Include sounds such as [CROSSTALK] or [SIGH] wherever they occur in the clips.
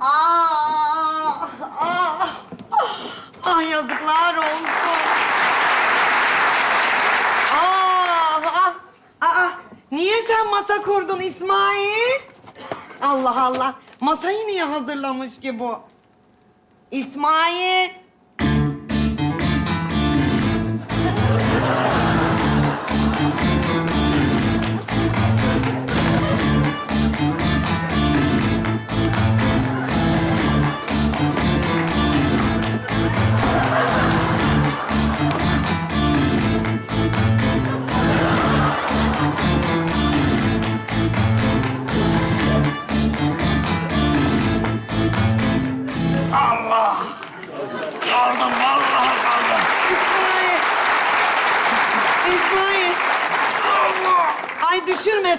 Ah, ah, ah yazıklar olsun. Ah, ah, ah. Niye sen masa kurdun İsmail? Allah Allah. Masayı niye hazırlamış ki bu? İsmail.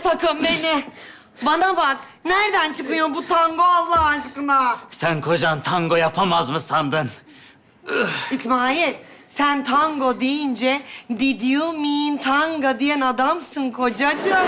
Sakın beni. Bana bak. Nereden çıkıyor bu tango Allah aşkına? Sen kocan tango yapamaz mı sandın? İsmail, sen tango deyince did you mean tango diyen adamsın kocacığım.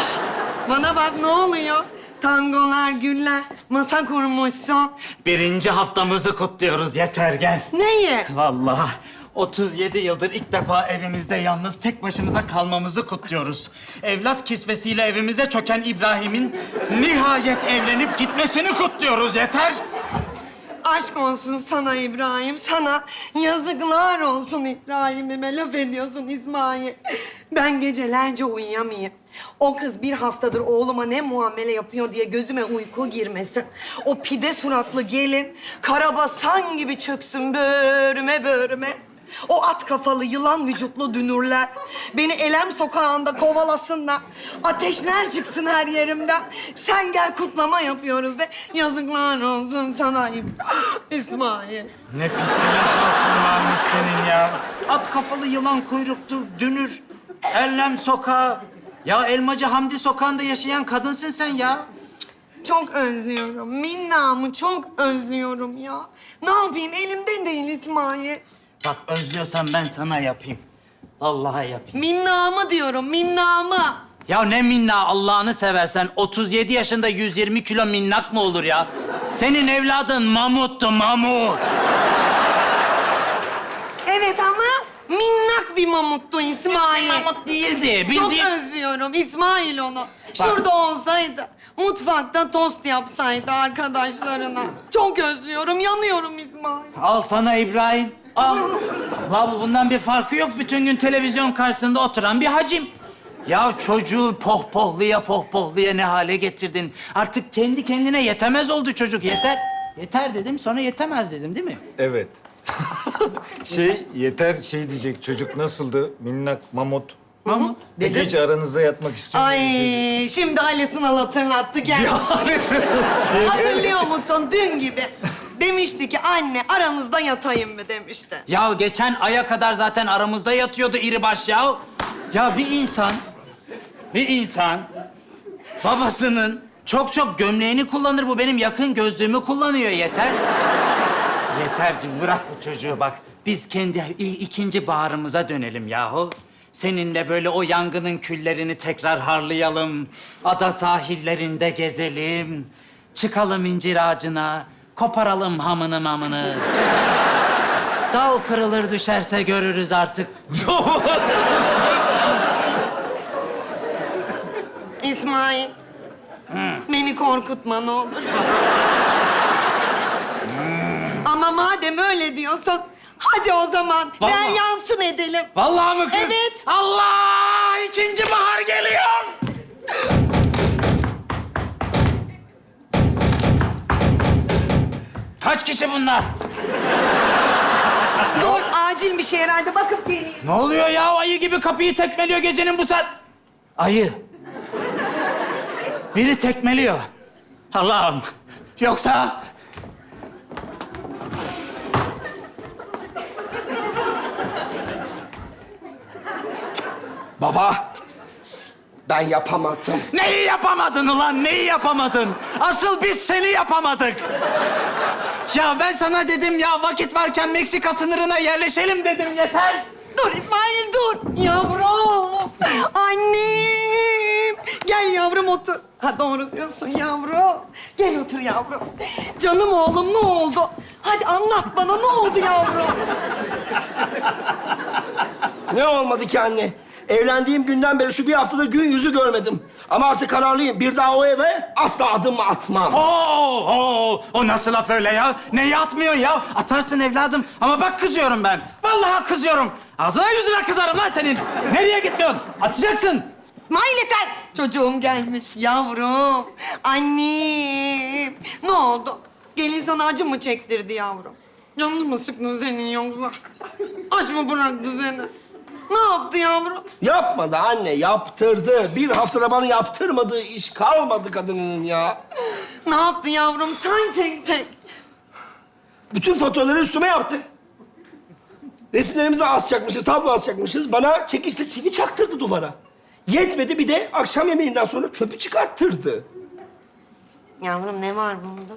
Şşt, bana bak ne oluyor? Tangolar, güller, masa kurmuşsun. Birinci haftamızı kutluyoruz yeter gel. Neyi? Vallahi 37 yıldır ilk defa evimizde yalnız tek başımıza kalmamızı kutluyoruz. Evlat kisvesiyle evimize çöken İbrahim'in nihayet evlenip gitmesini kutluyoruz yeter. Aşk olsun sana İbrahim, sana yazıklar olsun İbrahim'ime laf ediyorsun İsmail. Ben gecelerce uyuyamayayım. O kız bir haftadır oğluma ne muamele yapıyor diye gözüme uyku girmesin. O pide suratlı gelin karabasan gibi çöksün böğrüme böğrüme. O at kafalı yılan vücutlu dünürler beni elem sokağında kovalasınlar. Ateşler çıksın her yerimden. Sen gel kutlama yapıyoruz de. Yazıklar olsun sana [GASPS] İsmail. Ne pis bilinçaltın varmış senin ya. At kafalı yılan kuyruklu dünür. Ellem sokağı. Ya Elmacı Hamdi sokağında yaşayan kadınsın sen ya. Çok özlüyorum. Minnamı çok özlüyorum ya. Ne yapayım elimde değil İsmail. Bak özlüyorsan ben sana yapayım. Vallahi yapayım. Minnamı diyorum minnamı. Ya ne minna Allah'ını seversen 37 yaşında 120 kilo minnak mı olur ya? Senin evladın mamuttu mamut. Evet ama minnak bir mamuttu İsmail. Mamut değildi. Çok Bildiğin... özlüyorum İsmail onu. Şurada olsaydı, mutfakta tost yapsaydı arkadaşlarına. Çok özlüyorum, yanıyorum İsmail. Al sana İbrahim. Al. Vallahi bundan bir farkı yok. Bütün gün televizyon karşısında oturan bir hacim. Ya çocuğu pohpohluya pohpohluya ne hale getirdin. Artık kendi kendine yetemez oldu çocuk. Yeter. Yeter dedim sonra yetemez dedim değil mi? Evet. [LAUGHS] şey yeter şey diyecek çocuk nasıldı? Minnak mamut. Mahmut. Dedim. Gece aranızda yatmak istiyorum. Ay şimdi Ali [LAUGHS] Sunal hatırlattı kendini. Hatırlıyor musun dün gibi? Demişti ki anne aranızda yatayım mı demişti. Ya geçen aya kadar zaten aramızda yatıyordu iri baş ya. Ya bir insan, bir insan babasının çok çok gömleğini kullanır. Bu benim yakın gözlüğümü kullanıyor yeter. Yetercim bırak bu çocuğu bak. Biz kendi ikinci baharımıza dönelim yahu. Seninle böyle o yangının küllerini tekrar harlayalım. Ada sahillerinde gezelim. Çıkalım incir ağacına. Koparalım hamını mamını. Dal kırılır düşerse görürüz artık. [LAUGHS] İsmail. Beni korkutma ne olur. Ama madem öyle diyorsun, hadi o zaman ver Vallahi. yansın edelim. Vallahi mı kız? Evet. Allah! ikinci bahar geliyor. Kaç kişi bunlar? Dur, acil bir şey herhalde. Bakıp geleyim. Ne oluyor ya? Ayı gibi kapıyı tekmeliyor gecenin bu saat. Ayı. Biri tekmeliyor. Allah'ım. Yoksa... Baba, ben yapamadım. Neyi yapamadın ulan? Neyi yapamadın? Asıl biz seni yapamadık. Ya ben sana dedim ya vakit varken Meksika sınırına yerleşelim dedim yeter. Dur İsmail dur. Yavrum. Annem. Gel yavrum otur. Ha doğru diyorsun yavrum. Gel otur yavrum. Canım oğlum ne oldu? Hadi anlat bana ne oldu yavrum? Ne olmadı ki anne? Evlendiğim günden beri şu bir haftada gün yüzü görmedim. Ama artık kararlıyım. Bir daha o eve asla adım atmam. Oo, oo, o nasıl laf öyle ya? Neyi atmıyorsun ya? Atarsın evladım. Ama bak kızıyorum ben. Vallahi kızıyorum. Ağzına yüzüne kızarım lan senin. Nereye gitmiyorsun? Atacaksın. Maileten. Çocuğum gelmiş yavrum. Annem. Ne oldu? Gelin sana acı mı çektirdi yavrum? Canını mı sıktı senin yoksa? Aç mı bıraktı seni? Ne yaptı yavrum? Yapmadı anne, yaptırdı. Bir haftada bana yaptırmadığı iş kalmadı kadının ya. Ne yaptı yavrum? Say tek tek. Bütün faturaları üstüme yaptı. Resimlerimizi asacakmışız, tablo asacakmışız. Bana çekiçle çivi çaktırdı duvara. Yetmedi bir de akşam yemeğinden sonra çöpü çıkarttırdı. Yavrum ne var bunda?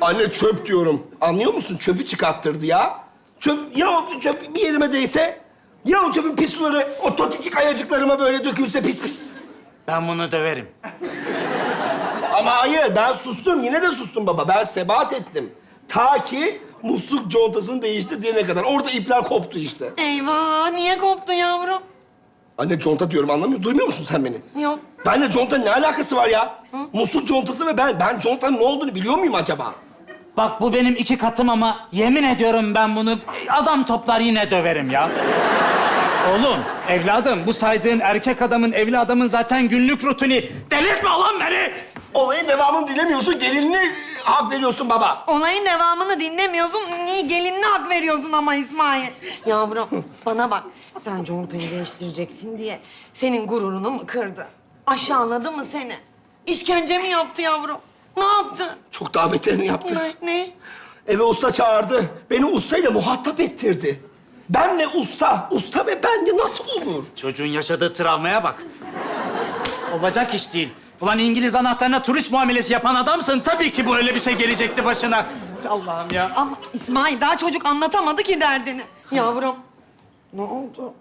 Anne çöp diyorum. Anlıyor musun? Çöpü çıkarttırdı ya. Çöp, ya çöp bir yerime değse... Ya o çöpün pis suları o toticik ayacıklarıma böyle dökülse pis pis. Ben bunu döverim. Ama hayır, ben sustum. Yine de sustum baba. Ben sebat ettim. Ta ki musluk contasını değiştirdiğine kadar. Orada ipler koptu işte. Eyvah niye koptu yavrum? Anne conta diyorum anlamıyor. Duymuyor musun sen beni? Yok. Benle conta ne alakası var ya? Musluk contası ve ben. Ben contanın ne olduğunu biliyor muyum acaba? Bak bu benim iki katım ama yemin ediyorum ben bunu adam toplar yine döverim ya. Oğlum, evladım bu saydığın erkek adamın, evli adamın zaten günlük rutini. Delirtme lan beni! Olayın devamını dilemiyorsun, gelinine hak veriyorsun baba. Olayın devamını dinlemiyorsun. Niye gelinine hak veriyorsun ama İsmail? Yavrum bana bak. Sen contayı değiştireceksin diye senin gururunu mu kırdı? Aşağıladı mı seni? İşkence mi yaptı yavrum? Ne yaptı? Çok daha beterini yaptı. Ne? ne? Eve usta çağırdı. Beni ustayla muhatap ettirdi. Ben ve usta, usta ve ben de nasıl olur? Çocuğun yaşadığı travmaya bak. Olacak iş değil. Ulan İngiliz anahtarına turist muamelesi yapan adamsın. Tabii ki böyle bir şey gelecekti başına. Allah'ım ya. Ama İsmail daha çocuk anlatamadı ki derdini. Yavrum ne oldu?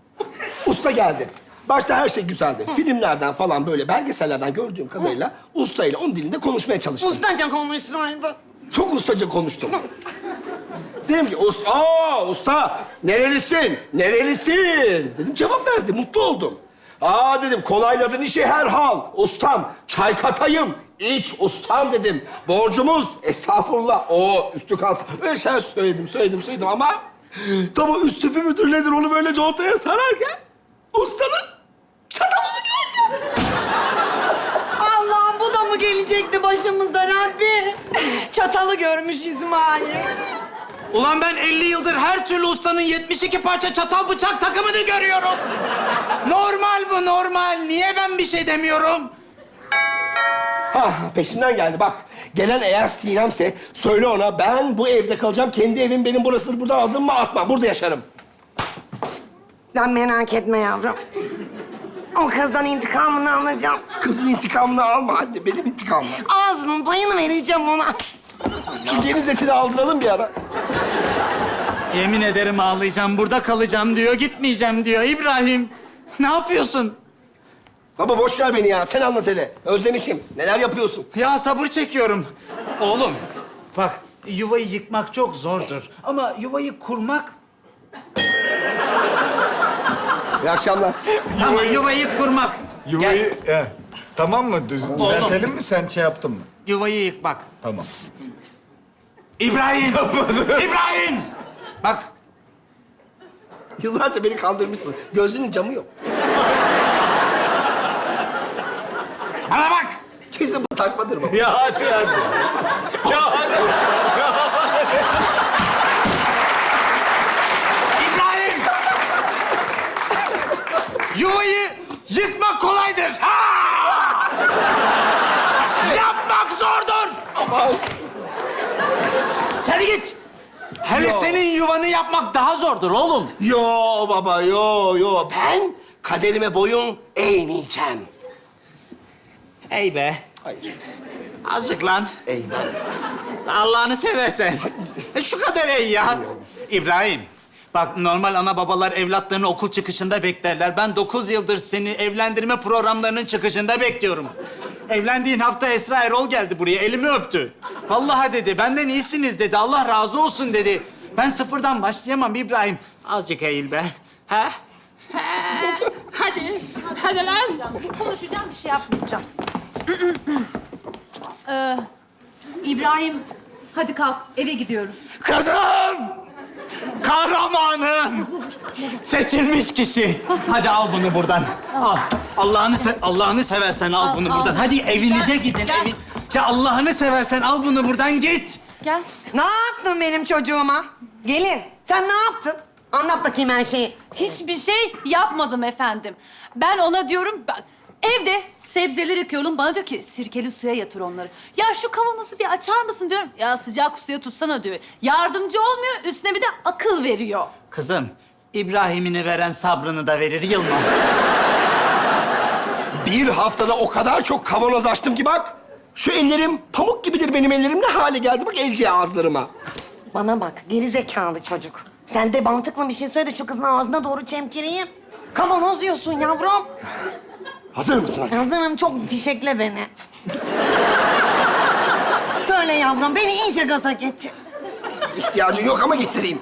Usta geldi. Başta her şey güzeldi. Filmlerden falan böyle belgesellerden gördüğüm kadarıyla ustayla onun dilinde konuşmaya çalıştım. Ustaca konuşsaydın. Çok ustaca konuştum. Dedim ki usta, aa usta nerelisin? Nerelisin? Dedim cevap verdi, mutlu oldum. Aa dedim kolayladın işi herhal. Ustam çay katayım. İç ustam dedim. Borcumuz estağfurullah. O üstü kalsın. Öyle şeyler söyledim, söyledim, söyledim ama... Tam o üst tüpü müdür nedir onu böyle contaya sararken... ...ustanın çatalını gördüm. Allah'ım bu da mı gelecekti başımıza Rabbi? Çatalı görmüş İsmail. Ulan ben 50 yıldır her türlü ustanın 72 parça çatal bıçak takımını görüyorum. Normal bu normal. Niye ben bir şey demiyorum? Ha peşinden geldi bak. Gelen eğer Sinem'se söyle ona ben bu evde kalacağım. Kendi evim benim burasıdır. Burada adım mı atmam. Burada yaşarım. Sen merak etme yavrum. O kızdan intikamını alacağım. Kızın intikamını alma anne. Benim intikamım. Ağzının payını vereceğim ona. Şu deniz etini aldıralım bir ara. Yemin ederim ağlayacağım. Burada kalacağım diyor. Gitmeyeceğim diyor. İbrahim ne yapıyorsun? Baba boş ver beni ya. Sen anlat hele. Özlemişim. Neler yapıyorsun? Ya sabır çekiyorum. Oğlum bak yuvayı yıkmak çok zordur. Ama yuvayı kurmak... İyi akşamlar. Tamam yuvayı kurmak. Yuvayı... Gel, he. Tamam mı? Düz, düzeltelim mi? Sen şey yaptın mı? Yuvayı yıkmak. Tamam. İbrahim! İbrahim! Bak Yıllarca beni kandırmışsın. Gözünün camı yok. bana bak! Kesin bu takmadır baba. Ya hadi hadi. ya hadi. İbrahim! Yuvayı yıkmak kolaydır. Ha! Aman. Hadi git. Hele senin yuvanı yapmak daha zordur oğlum. Yo baba yo yo. Ben kaderime boyun eğmeyeceğim. Ey be. Hayır. Azıcık lan. Eğmem. Allah'ını seversen. E, Şu kadar ey ya. İbrahim. Bak normal ana babalar evlatlarını okul çıkışında beklerler. Ben dokuz yıldır seni evlendirme programlarının çıkışında bekliyorum. Evlendiğin hafta Esra Erol geldi buraya, elimi öptü. Vallahi dedi, benden iyisiniz dedi, Allah razı olsun dedi. Ben sıfırdan başlayamam İbrahim. Azıcık eğil be. Ha? Ha? Hadi, hadi lan. Konuşacağım bir şey yapmayacağım. ee, İbrahim hadi kalk eve gidiyoruz. Kızım! Kahramanım! Seçilmiş kişi. Hadi al bunu buradan. Al. Allah'ını se- Allah'ını seversen al, Al, bunu al. buradan. Hadi evinize Gel, gidin. gel. Evin... Ya Allah'ını seversen al bunu buradan git. Gel. Ne yaptın benim çocuğuma? Gelin, sen ne yaptın? Anlat bakayım her şeyi. Hiçbir şey yapmadım efendim. Ben ona diyorum bak evde sebzeleri yıkıyorum. Bana diyor ki sirkeli suya yatır onları. Ya şu kavanozu bir açar mısın diyorum. Ya sıcak suya tutsana diyor. Yardımcı olmuyor üstüne bir de akıl veriyor. Kızım, İbrahim'ini veren sabrını da verir Yılmaz. Bir haftada o kadar çok kavanoz açtım ki bak. Şu ellerim pamuk gibidir benim ellerim. Ne hale geldi bak el ağızlarıma. Bana bak, geri zekalı çocuk. Sen de mantıklı bir şey söyle de şu kızın ağzına doğru çemkireyim. Kavanoz diyorsun yavrum. Hazır mısın? Hazırım, çok fişekle beni. söyle yavrum, beni iyice gaza getir. İhtiyacın yok ama getireyim.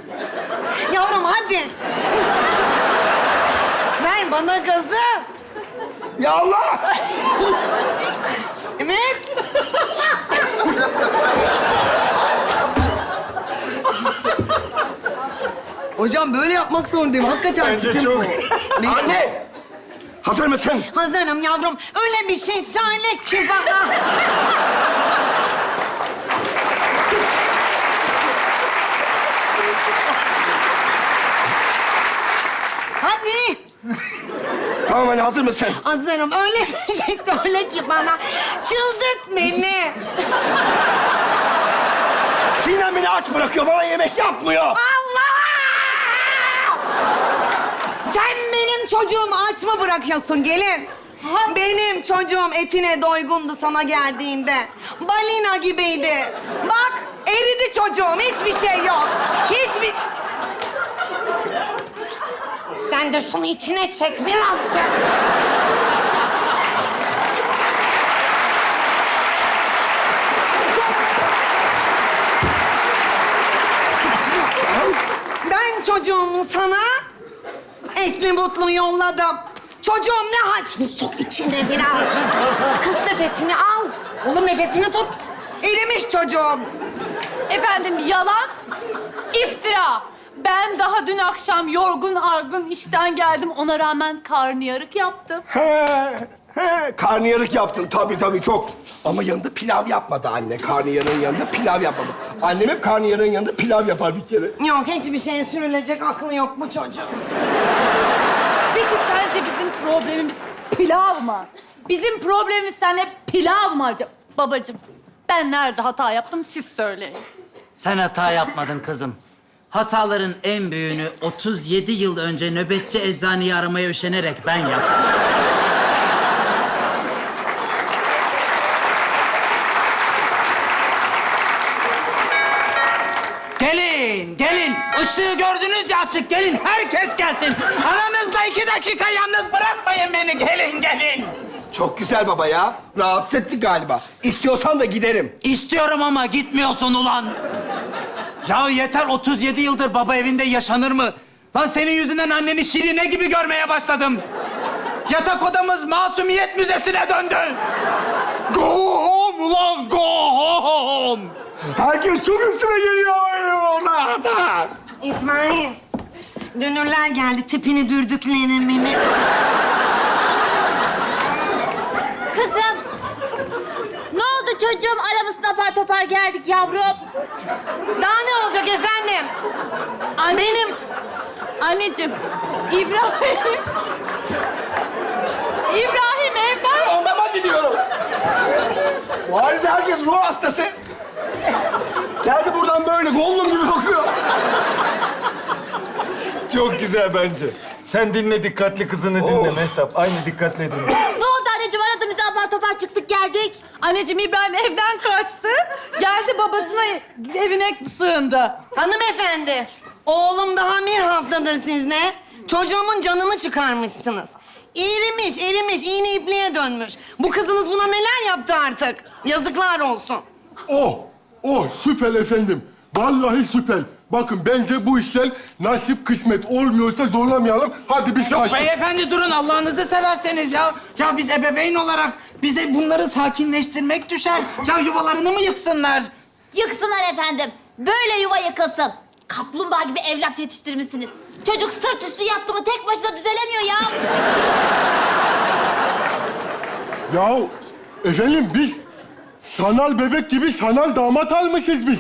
Yavrum hadi. Ver bana gazı. Ya Allah! Evet. Hocam böyle yapmak zorundayım. Hakikaten Bence tipim çok. bu. Anne! Hazır mısın? Hazırım yavrum. Öyle bir şey söyle ki bana. Hadi. Tamam anne hazır mısın? Hazırım. Öyle bir şey söyle ki bana. Çıldırt beni. Sinem beni aç bırakıyor, bana yemek yapmıyor. Allah! Sen benim çocuğumu aç mı bırakıyorsun gelin? Benim çocuğum etine doygundu sana geldiğinde. Balina gibiydi. Bak eridi çocuğum hiçbir şey yok. Hiçbir... Sen de şunu içine çek birazcık. Ben çocuğumu sana etli mutlu yolladım. Çocuğum ne hal? Şunu sok içine biraz. Kız nefesini al. Oğlum nefesini tut. Erimiş çocuğum. Efendim yalan, iftira. Ben daha dün akşam yorgun argın işten geldim. Ona rağmen karnıyarık yaptım. He. Karnıyarık yaptın tabii tabii çok. Ama yanında pilav yapmadı anne. Karnıyarığın yanında pilav yapmadı. Annem hep karnıyarığın yanında pilav yapar bir kere. Yok hiçbir şeye sürülecek aklı yok bu çocuğun. Peki sence bizim problemimiz pilav mı? Bizim problemimiz seninle pilav mı acaba? Babacığım, ben nerede hata yaptım siz söyleyin. Sen hata yapmadın kızım. Hataların en büyüğünü 37 yıl önce nöbetçi eczaneyi aramaya üşenerek ben yaptım. Işığı gördünüz ya açık. Gelin, herkes gelsin. Aranızda iki dakika yalnız bırakmayın beni. Gelin, gelin. Çok güzel baba ya. Rahatsız ettik galiba. İstiyorsan da giderim. İstiyorum ama gitmiyorsun ulan. Ya yeter 37 yıldır baba evinde yaşanır mı? Lan senin yüzünden anneni şirine gibi görmeye başladım. Yatak odamız masumiyet müzesine döndü. Go home ulan go home. Herkes çok üstüne geliyor oralardan. İsmail. Dünürler geldi tipini dürdüklerin beni. Kızım. Ne oldu çocuğum? Aramızda apar topar geldik yavrum. Daha ne olacak efendim? Benim... Anneciğim, İbrahim... İbrahim evden... Odama gidiyorum. Bu halde herkes ruh hastası. Geldi buradan böyle gollum gibi bakıyor. Çok güzel bence. Sen dinle dikkatli kızını dinle Mehtap. Aynı dikkatle dinle. Ne oldu anneciğim? Aradı bizi apar topar çıktık geldik. Anneciğim İbrahim evden kaçtı. Geldi babasına evine sığındı. Hanımefendi, oğlum daha bir haftadır sizle. Çocuğumun canını çıkarmışsınız. Erimiş, erimiş, iğne ipliğe dönmüş. Bu kızınız buna neler yaptı artık? Yazıklar olsun. Oh, oh süper efendim. Vallahi süper. Bakın bence bu işler nasip kısmet olmuyorsa zorlamayalım. Hadi biz Yok kaçtık. beyefendi durun Allah'ınızı severseniz ya. Ya biz ebeveyn olarak bize bunları sakinleştirmek düşer. Ya yuvalarını mı yıksınlar? Yıksınlar efendim. Böyle yuva yıkılsın. Kaplumbağa gibi evlat yetiştirmişsiniz. Çocuk sırt üstü yattı mı tek başına düzelemiyor ya. Ya efendim biz sanal bebek gibi sanal damat almışız biz.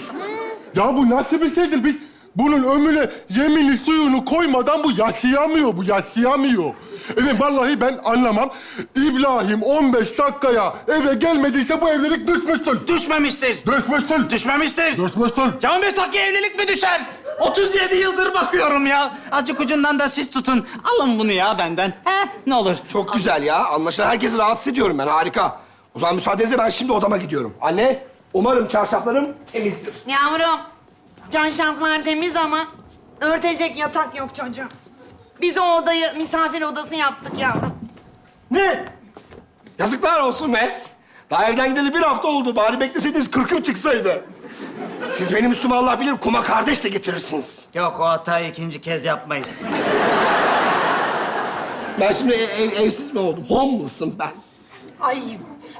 Ya bu nasıl bir şeydir? Biz bunun ömüne yemini suyunu koymadan bu yaşayamıyor, bu yaşayamıyor. Evet vallahi ben anlamam. İbrahim 15 dakikaya eve gelmediyse bu evlilik düşmüştür. Düşmemiştir. Düşmüştür. Düşmemiştir. Düşmüştür. Ya 15 dakika evlilik mi düşer? 37 yıldır bakıyorum ya. Azıcık ucundan da siz tutun. Alın bunu ya benden. He, ne olur. Çok güzel ya. Anlaşılan herkesi rahatsız ediyorum ben. Harika. O zaman müsaadenizle ben şimdi odama gidiyorum. Anne, umarım çarşaflarım temizdir. Yavrum, çarşaflar temiz ama örtecek yatak yok çocuğum. Biz o odayı misafir odası yaptık yavrum. Ne? Yazıklar olsun be. Daha evden gideli bir hafta oldu. Bari bekleseydiniz kırkım çıksaydı. Siz benim üstüme Allah bilir kuma kardeş de getirirsiniz. Yok o hatayı ikinci kez yapmayız. Ben şimdi ev- ev- evsiz mi oldum? Homeless'ım ben. Ay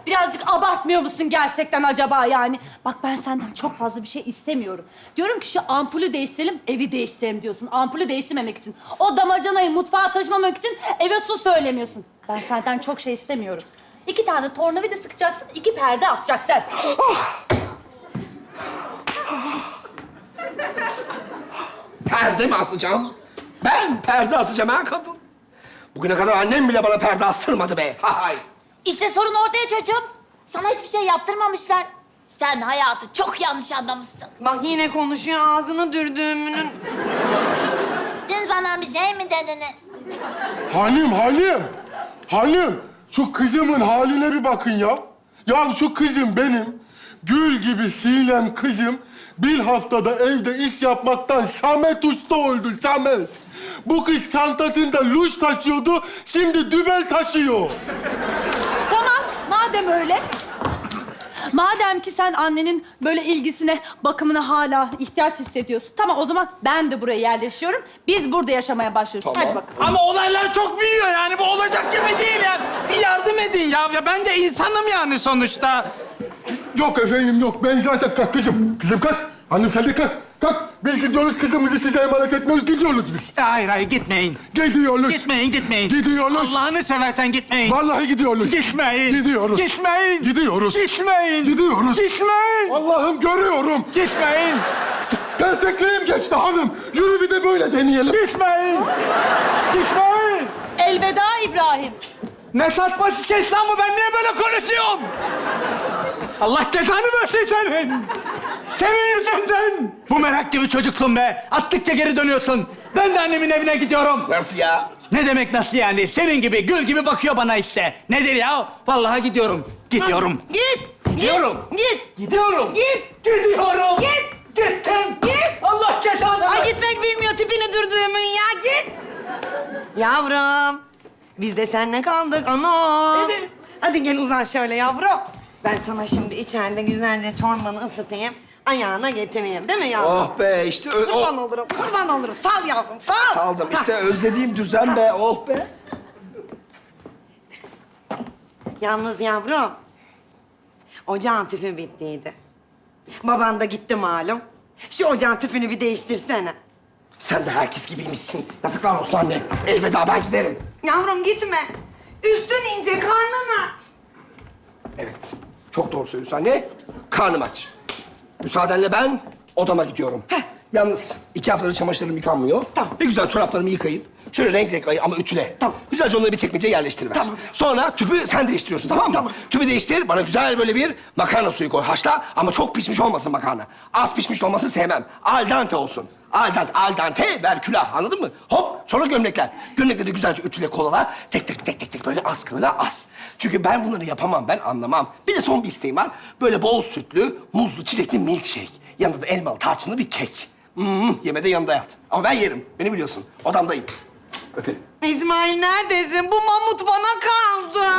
birazcık abartmıyor musun gerçekten acaba yani? Bak ben senden çok fazla bir şey istemiyorum. Diyorum ki şu ampulü değiştirelim, evi değiştirelim diyorsun. Ampulü değiştirmemek için. O damacanayı mutfağa taşımamak için eve su söylemiyorsun. Ben senden çok şey istemiyorum. İki tane tornavida sıkacaksın, iki perde asacaksın. Perde mi asacağım? Ben perde asacağım ha kadın. Bugüne kadar annem bile bana perde astırmadı be. Ha hay. İşte sorun ortaya çocuğum. Sana hiçbir şey yaptırmamışlar. Sen hayatı çok yanlış anlamışsın. Bak yine konuşuyor ağzını dürdüğümünün. Siz bana bir şey mi dediniz? Hanım, hanım. Hanım, şu kızımın haline bir bakın ya. Ya şu kızım benim, gül gibi silen kızım... ...bir haftada evde iş yapmaktan Samet usta oldu, Samet. Bu kız çantasında luş taşıyordu, şimdi dübel taşıyor. Tamam, madem öyle. Madem ki sen annenin böyle ilgisine, bakımına hala ihtiyaç hissediyorsun. Tamam o zaman ben de buraya yerleşiyorum. Biz burada yaşamaya başlıyoruz. Hadi bakalım. Ama olaylar çok büyüyor yani. Bu olacak gibi değil yani. Bir yardım edin ya. ya ben de insanım yani sonuçta. Yok efendim yok, ben zaten kalk kızım. Kızım kalk, hanım sen de kalk. Kalk, biz gidiyoruz kızımızı size emanet etmiyoruz, gidiyoruz biz. Hayır hayır gitmeyin. Gidiyoruz. Gitmeyin gitmeyin. Gidiyoruz. Allah'ını seversen gitmeyin. Vallahi gidiyoruz. Gitmeyin. Gidiyoruz. Gitmeyin. Gidiyoruz. Gitmeyin. Gidiyoruz. Gitmeyin. Allah'ım görüyorum. Gitmeyin. Gerçekliğim geçti hanım. Yürü bir de böyle deneyelim. Gitmeyin. Gitmeyin. Elveda İbrahim. Ne saçma lan bu? Ben niye böyle konuşuyorum? Allah cezanı versin senin. Senin yüzünden. Bu merak gibi çocuksun be. Attıkça geri dönüyorsun. Ben de annemin evine gidiyorum. Nasıl ya? Ne demek nasıl yani? Senin gibi, gül gibi bakıyor bana işte. Nedir ya? Vallahi gidiyorum. Gidiyorum. Git. Gidiyorum. Git. Gidiyorum. Git. Gidiyorum. Git. Gittim. Git. Allah cezanı Ay gitmek bilmiyor tipini dürdüğümün ya git. Yavrum. Biz de seninle kaldık ana. Evet. Hadi gel uzan şöyle yavrum. Ben sana şimdi içeride güzelce çorbanı ısıtayım. Ayağına getireyim değil mi yavrum? Oh be işte ö- Kurban o- olurum, kurban olurum. Sal yavrum, sal. Saldım. İşte özlediğim düzen be. Oh be. Yalnız yavrum, ocağın tüpü bittiydi. Baban da gitti malum. Şu ocağın tüpünü bir değiştirsene. Sen de herkes gibiymişsin. Yazıklar olsun anne. Elveda ben giderim. Yavrum gitme. Üstün ince, karnın aç. Evet. Çok doğru söylüyorsun anne. Karnım aç. Müsaadenle ben odama gidiyorum. Yalnız iki haftadır çamaşırlarım yıkanmıyor. Tamam. Bir güzel çoraplarımı yıkayıp şöyle renk renk ayı ama ütüle. Tamam. Güzelce onları bir çekmeceye yerleştiriver. Tamam. Sonra tüpü sen değiştiriyorsun tamam mı? Tamam. Tüpü değiştir, bana güzel böyle bir makarna suyu koy. Haşla ama çok pişmiş olmasın makarna. Az pişmiş olmasını sevmem. Al dente olsun. Al dente, al dente, ver külah. Anladın mı? Hop, sonra gömlekler. Gömlekleri güzelce ütüle kolala. Tek tek tek tek tek böyle askıyla as. Çünkü ben bunları yapamam, ben anlamam. Bir de son bir isteğim var. Böyle bol sütlü, muzlu, çilekli milkshake. Yanında da elmalı, tarçınlı bir kek. Hmm, yemede yanında yat. Ama ben yerim. Beni biliyorsun. Odamdayım. İsmail neredesin? Bu mamut bana kaldı.